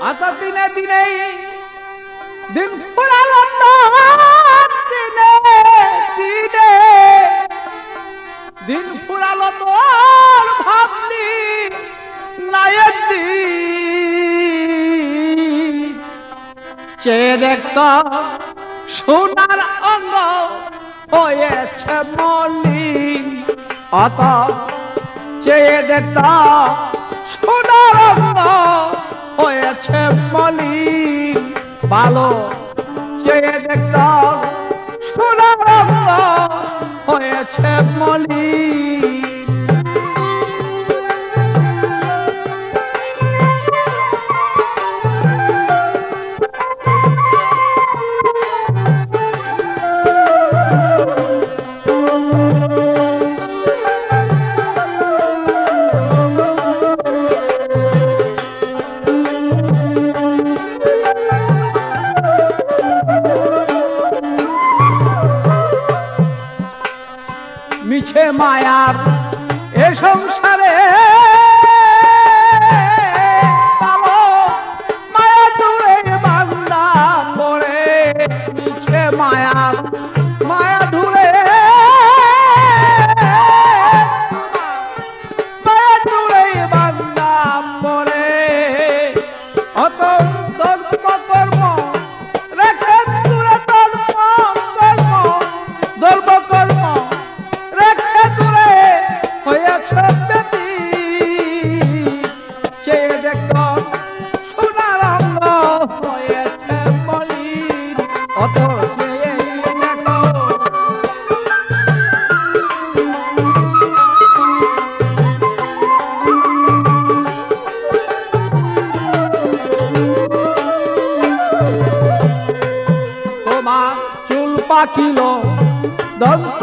অত দিনে দিনে, দিন দিনে দিনে, দিন পুরালো তোর ভাবনি নায়তি চেয়ে দেখত সোনার অঙ্গ হয়েছে মলি, অত চেয়ে দেখত সোনার অঙ্গ ভালো চেয়ে দেখতাম সোনার হয়েছে মলি মিলছে মায়ার এ সংসার থাকিল দন্ত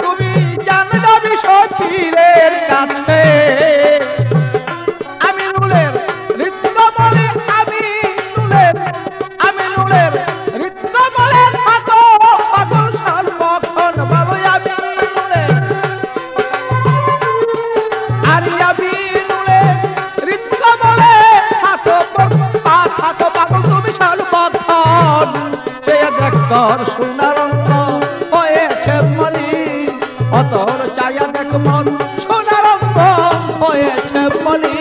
তুমি জানলাম সতীরের কাছে মন সোনারম্ভ হয়েছে বলি।